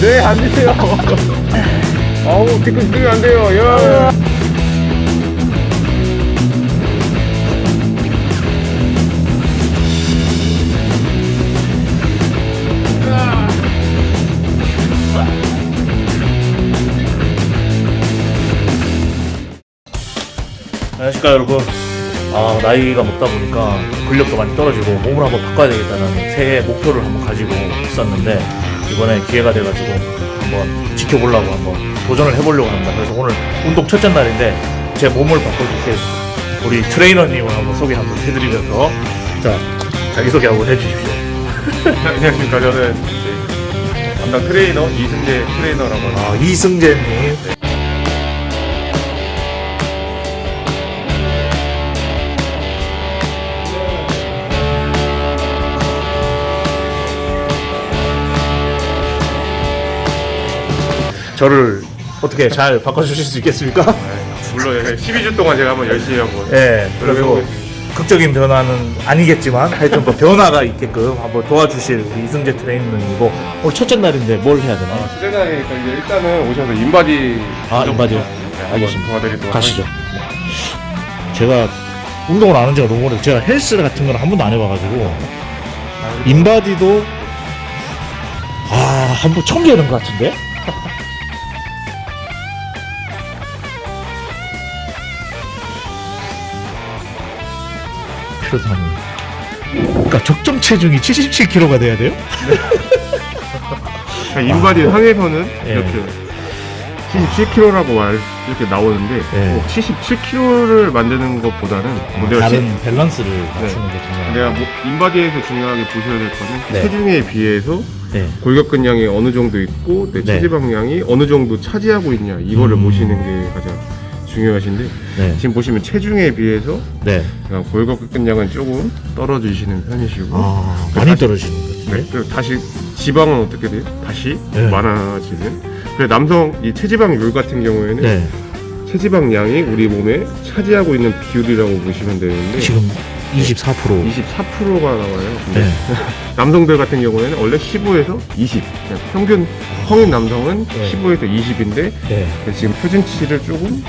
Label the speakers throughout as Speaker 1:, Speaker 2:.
Speaker 1: 네, 앉으세요. 아우, 뒤꿈치 뜨면 안 돼요. 야.
Speaker 2: 안녕하십니까 여러분 아 나이가 먹다 보니까 근력도 많이 떨어지고 몸을 한번 바꿔야 되겠다는 새해 목표를 한번 가지고 있었는데 이번에 기회가 돼가지고 한번 지켜보려고 한번 도전을 해보려고 합니다. 그래서 오늘 운동 첫째 날인데 제 몸을 바꿔주실 우리 트레이너님을 한번 소개 한번 해드리면서. 자 자기소개 한번 해주십시오.
Speaker 1: 안녕하십니까. 저는 이제 담당 트레이너 이승재 트레이너라고 합니다.
Speaker 2: 아 이승재님 저를 어떻게 잘 바꿔주실 수 있겠습니까?
Speaker 1: 물론 12주 동안 제가 한번 열심히 한번
Speaker 2: 예, 그리고 극적인 변화는 아니겠지만 하여튼 뭐 변화가 있게끔 한번 도와주실 우리 이승재 트레이너님이고 오늘 첫째 날인데 뭘 해야 되나? 요
Speaker 1: 주제 날이니까 이제 일단은 오셔서 인바디
Speaker 2: 아, 인바디요?
Speaker 1: 네, 한번
Speaker 2: 알겠습니다.
Speaker 1: 도와드리도록
Speaker 2: 가시죠. 제가 운동을 안 한 지가 너무 오래. 제가 헬스 같은 걸 한 번도 안 해봐가지고 인바디도 아 한 번 처음 배우는 것 같은데. 표산이. 그러니까 적정 체중이 77kg가 돼야 돼요?
Speaker 1: 자, 인바디 상에서는
Speaker 2: 예.
Speaker 1: 이렇게 77kg라고 말 이렇게 나오는데
Speaker 2: 예.
Speaker 1: 꼭 77kg를 만드는 것보다는 뭐 내가
Speaker 2: 다른 밸런스를 맞추는 게 중요해요.
Speaker 1: 내가 뭐 인바디에서 중요하게 보셔야 될 거는
Speaker 2: 네.
Speaker 1: 체중에 비해서
Speaker 2: 네.
Speaker 1: 골격근량이 어느 정도 있고 내
Speaker 2: 네.
Speaker 1: 체지방량이 어느 정도 차지하고 있냐 이거를
Speaker 2: 음.
Speaker 1: 보시는 게 가장 중요하신데
Speaker 2: 네.
Speaker 1: 지금 보시면 체중에 비해서
Speaker 2: 네.
Speaker 1: 그냥 골격근량은 조금 떨어지시는 편이시고
Speaker 2: 아, 많이 떨어지는 것
Speaker 1: 네,
Speaker 2: 같은데.
Speaker 1: 그리고 다시 지방은 어떻게 돼요? 다시
Speaker 2: 네.
Speaker 1: 많아지는. 그래서 남성 이 체지방률 같은 경우에는
Speaker 2: 네.
Speaker 1: 체지방량이 우리 몸에 차지하고 있는 비율이라고 보시면 되는데
Speaker 2: 지금 24%.
Speaker 1: 24%가 나와요. 근데
Speaker 2: 네.
Speaker 1: 남성들 같은 경우에는 원래 15에서 20. 그냥 평균 성인 남성은
Speaker 2: 네.
Speaker 1: 15에서 20인데
Speaker 2: 네.
Speaker 1: 지금 표준치를 조금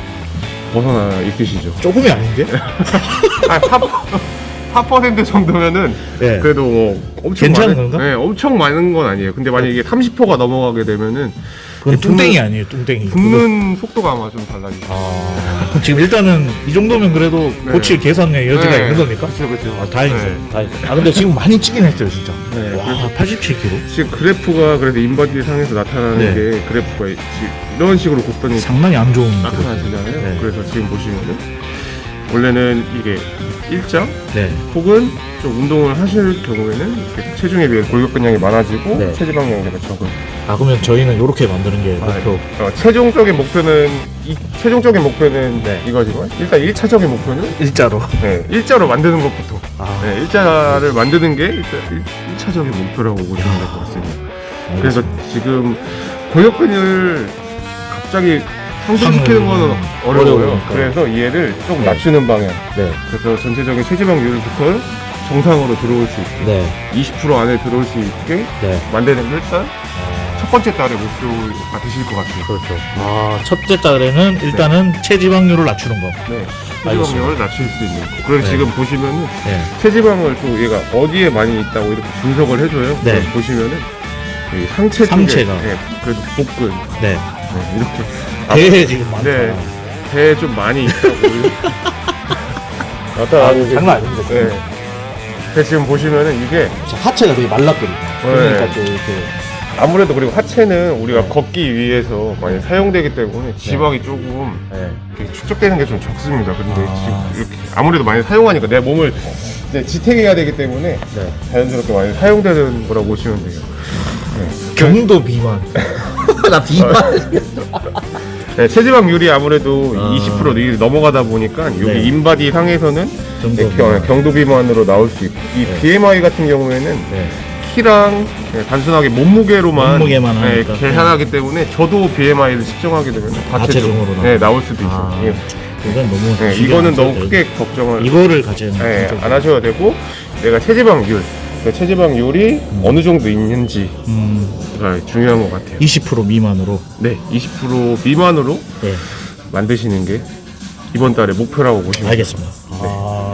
Speaker 1: 벗어나 있으시죠.
Speaker 2: 조금이 아닌데?
Speaker 1: 아, 4, 4% 정도면은
Speaker 2: 네.
Speaker 1: 그래도 뭐 엄청
Speaker 2: 괜찮은
Speaker 1: 많은,
Speaker 2: 건가?
Speaker 1: 네, 엄청 많은 건 아니에요. 근데 만약에 이게 30%가 넘어가게 되면은
Speaker 2: 그건 뚱땡이 아니에요, 뚱땡이.
Speaker 1: 붓는 속도가 아마 좀 달라지죠.
Speaker 2: 아, 지금 일단은 이 정도면 그래도
Speaker 1: 네.
Speaker 2: 고칠 개선의 여지가
Speaker 1: 네.
Speaker 2: 있는 겁니까?
Speaker 1: 그렇죠, 그렇죠.
Speaker 2: 아, 다행이죠.
Speaker 1: 네.
Speaker 2: 다행이죠. 아, 근데 지금 많이 찌긴 했어요, 진짜.
Speaker 1: 네,
Speaker 2: 와, 87kg?
Speaker 1: 지금 그래프가 그래도 인바디 상에서 나타나는
Speaker 2: 네.
Speaker 1: 게 그래프가 이런 식으로 곡선이
Speaker 2: 상당히 안 좋은.
Speaker 1: 나타나시잖아요.
Speaker 2: 네.
Speaker 1: 그래서 지금 보시면은 원래는 이게 일정
Speaker 2: 네.
Speaker 1: 혹은 좀 운동을 하실 경우에는 이렇게 체중에 비해 골격근량이 많아지고
Speaker 2: 네.
Speaker 1: 체지방량이 적은.
Speaker 2: 아, 그러면 저희는 이렇게 만드는 게
Speaker 1: 아,
Speaker 2: 목표.
Speaker 1: 어, 최종적인 목표는 이 최종적인 목표는
Speaker 2: 네.
Speaker 1: 이거지만 일단 1차적인 목표는
Speaker 2: 일자로.
Speaker 1: 네, 일자로 만드는 것부터
Speaker 2: 아,
Speaker 1: 네, 일자를 만드는 게 일단 1, 차적인 목표라고 보시면 될 것 같습니다. 그래서 지금 골격근을 갑자기 상승시키는
Speaker 2: 음,
Speaker 1: 거는 어려워요.
Speaker 2: 어려우니까.
Speaker 1: 그래서 얘를 좀
Speaker 2: 네.
Speaker 1: 낮추는 방향.
Speaker 2: 네.
Speaker 1: 그래서 전체적인 체지방률부터 정상으로 들어올 수 있게
Speaker 2: 네.
Speaker 1: 20% 안에 들어올 수 있게
Speaker 2: 네.
Speaker 1: 만드는 게 일단
Speaker 2: 아,
Speaker 1: 첫 번째 달의 목표가 되실 것 같아요.
Speaker 2: 그렇죠. 아, 첫째 달에는 일단은 체지방률을 낮추는 거.
Speaker 1: 네.
Speaker 2: 알겠습니다.
Speaker 1: 체지방률을 낮출 수 있는 거. 그래서
Speaker 2: 네.
Speaker 1: 지금 보시면은
Speaker 2: 네.
Speaker 1: 체지방을 또 얘가 어디에 많이 있다고 이렇게 분석을 해줘요.
Speaker 2: 네.
Speaker 1: 그래서 보시면은 이 상체 쪽에
Speaker 2: 상체가.
Speaker 1: 네, 그래도 복근
Speaker 2: 네.
Speaker 1: 네, 이렇게
Speaker 2: 배에 지금 많다.
Speaker 1: 네. 배에 좀 많이 있다고
Speaker 2: 아,
Speaker 1: 나타나고
Speaker 2: 장난 아닙니다. 지금.
Speaker 1: 네. 근데 지금 보시면은 이게
Speaker 2: 하체가 되게 말랐거든요. 그러니까 또 이렇게
Speaker 1: 아무래도 그리고 하체는 우리가 걷기 위해서 많이 사용되기 때문에 지방이 조금
Speaker 2: 네.
Speaker 1: 이렇게 축적되는 게 좀 적습니다. 근데
Speaker 2: 아.
Speaker 1: 지금 이렇게 아무래도 많이 사용하니까 내 몸을 이제 지탱해야 되기 때문에
Speaker 2: 네.
Speaker 1: 자연스럽게 많이 사용되는 거라고 보시면 돼요. 네.
Speaker 2: 경도 비만. 나 비만.
Speaker 1: 네, 체지방률이 아무래도
Speaker 2: 아.
Speaker 1: 20% 넘어가다 보니까 여기
Speaker 2: 네.
Speaker 1: 인바디 상에서는
Speaker 2: 정도
Speaker 1: 네, 경- 경도 비만으로 나올 수 있고 이
Speaker 2: 네.
Speaker 1: BMI 같은 경우에는
Speaker 2: 네.
Speaker 1: 키랑 네, 단순하게 몸무게로만
Speaker 2: 몸무게만
Speaker 1: 네,
Speaker 2: 하니까.
Speaker 1: 계산하기 때문에 저도 BMI를 측정하게 되면
Speaker 2: 자체적으로 나와요.
Speaker 1: 네, 나올 수도
Speaker 2: 아,
Speaker 1: 있어요.
Speaker 2: 이건 너무
Speaker 1: 네,
Speaker 2: 신경
Speaker 1: 이거는
Speaker 2: 안 써도
Speaker 1: 너무
Speaker 2: 돼요.
Speaker 1: 크게 걱정을
Speaker 2: 이거를 같이
Speaker 1: 네, 안 하셔도 되고 내가 체지방률 그 체지방률이 어느 정도 있는지가
Speaker 2: 음,
Speaker 1: 중요한 것 같아요.
Speaker 2: 20% 미만으로.
Speaker 1: 네, 20% 미만으로
Speaker 2: 네,
Speaker 1: 만드시는 게 이번 달의 목표라고 보시면.
Speaker 2: 알겠습니다. 아,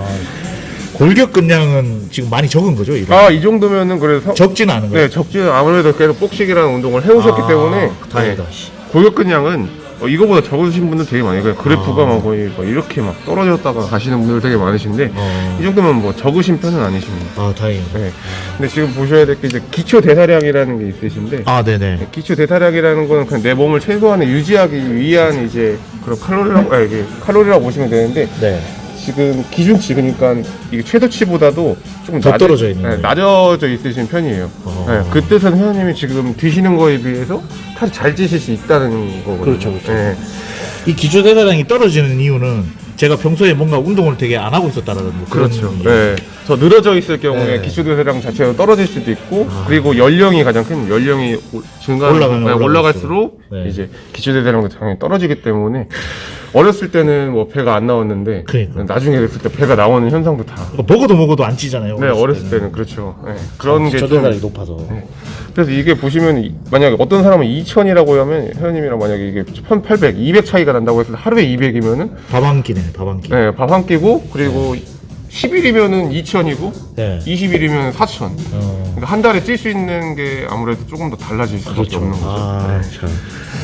Speaker 2: 골격 근량은 지금 많이 적은 거죠? 이거?
Speaker 1: 아, 이 정도면은 그래서
Speaker 2: 적지는 않은 거예요.
Speaker 1: 네, 적지는 아무래도 계속 복식이라는 운동을 해오셨기
Speaker 2: 아,
Speaker 1: 때문에
Speaker 2: 다행이다.
Speaker 1: 네, 골격근량은 어, 이거보다 적으신 분들 되게 많아요. 그냥 그래프가 막 거의 막 이렇게 막 떨어졌다가 가시는 분들 되게 많으신데
Speaker 2: 어.
Speaker 1: 이 정도면 뭐 적으신 편은 아니십니다.
Speaker 2: 아, 다행이다.
Speaker 1: 네. 근데 지금 보셔야 될 게 이제 기초 대사량이라는 게 있으신데
Speaker 2: 아, 네네.
Speaker 1: 기초 대사량이라는 거는 그냥 내 몸을 최소한에 유지하기 위한 이제 그런 칼로리라고 아, 이게 칼로리라고 보시면 되는데
Speaker 2: 네.
Speaker 1: 지금 기준치 그러니까 이게 최소치보다도 조금
Speaker 2: 더
Speaker 1: 낮-
Speaker 2: 떨어져 있는
Speaker 1: 네,
Speaker 2: 거예요.
Speaker 1: 낮아져 있으신 편이에요.
Speaker 2: 어.
Speaker 1: 네, 그 뜻은 회원님이 지금 드시는 거에 비해서 살이 잘 찌실 수 있다는 거거든요.
Speaker 2: 그렇죠, 그렇죠.
Speaker 1: 네.
Speaker 2: 이 기초 대사량이 떨어지는 이유는 제가 평소에 뭔가 운동을 되게 안 하고 있었다는 뭐 그런
Speaker 1: 그렇죠.
Speaker 2: 얘기.
Speaker 1: 네. 더 늘어져 있을 경우에
Speaker 2: 네.
Speaker 1: 기초 대사량 자체가 떨어질 수도 있고 그리고 연령이 가장 큰 연령이 오- 증가
Speaker 2: 올라가면
Speaker 1: 네,
Speaker 2: 올라갈수록.
Speaker 1: 올라갈수록
Speaker 2: 네.
Speaker 1: 이제 기초 대사량도 당연히 떨어지기 때문에 어렸을 때는 뭐 배가 안 나왔는데
Speaker 2: 그러니까.
Speaker 1: 나중에 됐을 때 배가 나오는 현상도 다
Speaker 2: 그러니까 먹어도 먹어도 안 찌잖아요.
Speaker 1: 네, 어렸을 때는 그렇죠. 네, 그런 게 좀.
Speaker 2: 기초대사량이 높아서.
Speaker 1: 그래서 이게 보시면 이- 만약에 어떤 사람은 2000이라고 하면 회원님이랑 만약에 이게 1800, 200 차이가 난다고 해서 하루에 200이면은
Speaker 2: 밥 한 끼네, 밥 한 끼.
Speaker 1: 네, 밥 한 끼고 그리고 10일이면은 2000이고
Speaker 2: 네.
Speaker 1: 20일이면 4000.
Speaker 2: 어,
Speaker 1: 그러니까 한 달에 찔 수 있는 게 아무래도 조금 더 달라질 수밖에
Speaker 2: 그렇죠.
Speaker 1: 없는 거죠.
Speaker 2: 아, 참.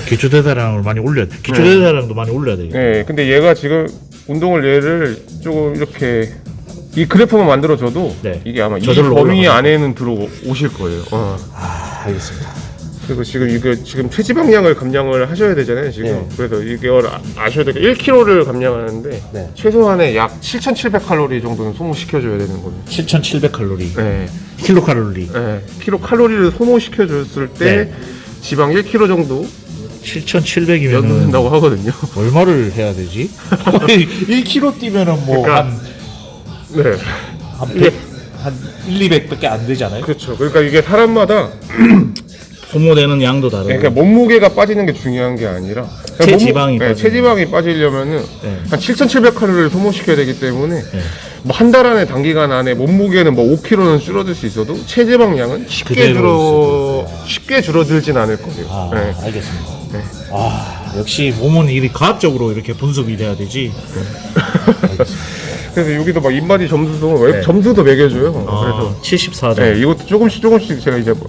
Speaker 2: 기초대사량을 많이 올려야 돼. 기초대사량도 많이 올려야 돼.
Speaker 1: 네, 근데 얘가 지금 운동을 얘를 조금 이렇게 이 그래프만 만들어줘도
Speaker 2: 네.
Speaker 1: 이게 아마 이
Speaker 2: 저절로
Speaker 1: 범위
Speaker 2: 올라가죠.
Speaker 1: 안에는 들어오실 거예요. 어.
Speaker 2: 아, 알겠습니다.
Speaker 1: 그리고 지금 이거 지금 체지 방량을 감량을 하셔야 되잖아요. 지금
Speaker 2: 네.
Speaker 1: 그래서 이걸 아- 아셔야 될게 1kg를 감량하는데
Speaker 2: 네.
Speaker 1: 최소한의 약 7,700칼로리 정도는 소모시켜줘야 되는 거예요.
Speaker 2: 7,700칼로리.
Speaker 1: 네,
Speaker 2: 킬로칼로리.
Speaker 1: 네. 킬로 칼로리를 소모시켜줬을 때
Speaker 2: 네.
Speaker 1: 지방 1kg 정도
Speaker 2: 7,700이면은
Speaker 1: 연는다고 하거든요.
Speaker 2: 얼마를 해야 되지? 1kg 뛰면은 뭐
Speaker 1: 그러니까-
Speaker 2: 한,
Speaker 1: 네,
Speaker 2: 한 100, 한 1, 200밖에 안 되잖아요.
Speaker 1: 그렇죠. 그러니까 이게 사람마다
Speaker 2: 소모되는 양도 다르고.
Speaker 1: 그러니까 몸무게가 빠지는 게 중요한 게 아니라 그냥
Speaker 2: 체지방이
Speaker 1: 몸무- 네,
Speaker 2: 빠지는
Speaker 1: 체지방이 빠지려면은
Speaker 2: 네.
Speaker 1: 한 7,700 칼로리를 소모시켜야 되기 때문에
Speaker 2: 네.
Speaker 1: 뭐한 달 안에 단기간 안에 몸무게는 뭐 5kg는 줄어들 수 있어도 체지방량은 쉽게
Speaker 2: 그대로
Speaker 1: 줄어 쉽게 줄어들진 않을 거예요.
Speaker 2: 아,
Speaker 1: 네.
Speaker 2: 알겠습니다.
Speaker 1: 네.
Speaker 2: 아, 역시 몸은 이 과학적으로 이렇게 분석이 돼야 되지.
Speaker 1: 그래서 여기도 막 인바디 점수도 웹
Speaker 2: 네.
Speaker 1: 점수도 매겨줘요.
Speaker 2: 아,
Speaker 1: 그래서
Speaker 2: 74점.
Speaker 1: 네, 이것도 조금씩 조금씩 제가 이제 뭐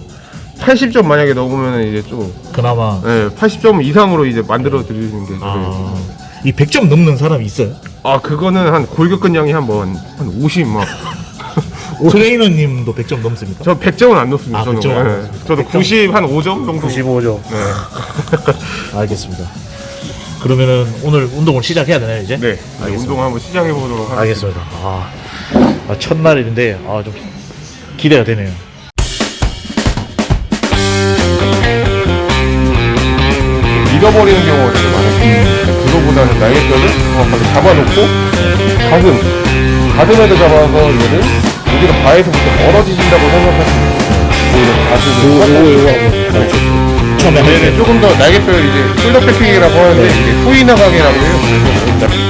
Speaker 1: 80점 만약에 넘으면 이제 좀
Speaker 2: 그나마.
Speaker 1: 네, 80점 이상으로 이제 만들어 드리는 게
Speaker 2: 아,
Speaker 1: 그래요.
Speaker 2: 이 100점 넘는 사람이 있어요?
Speaker 1: 아 그거는 한 골격근량이 한번 한50 막.
Speaker 2: 트레이너님도 100점 넘습니까?
Speaker 1: 저 100점은 안 넣습니다.
Speaker 2: 아,
Speaker 1: 저는.
Speaker 2: 100점 안
Speaker 1: 네.
Speaker 2: 넣습니다.
Speaker 1: 저도
Speaker 2: 100점.
Speaker 1: 90 한 5점 정도.
Speaker 2: 95점.
Speaker 1: 네.
Speaker 2: 알겠습니다. 그러면은 오늘 운동을 시작해야 되나요, 이제?
Speaker 1: 네. 운동 한번 시작해 보도록 하겠습니다.
Speaker 2: 알겠습니다. 아, 아, 첫날인데, 아, 좀 기대가 되네요.
Speaker 1: 잃어버리는 경우가 되게 많아요. 그거보다는 날개뼈를 정확하게 잡아놓고 가슴, 가슴에도 잡아서 얘를 여기가 바에서부터 멀어지신다고 생각하시면. 오히려 가슴을
Speaker 2: 할
Speaker 1: 얘는
Speaker 2: 때.
Speaker 1: 조금 더 날개뼈를 이제 숄더 패킹이라고 하는데 이게 후이 나가게라고 해요. 그래서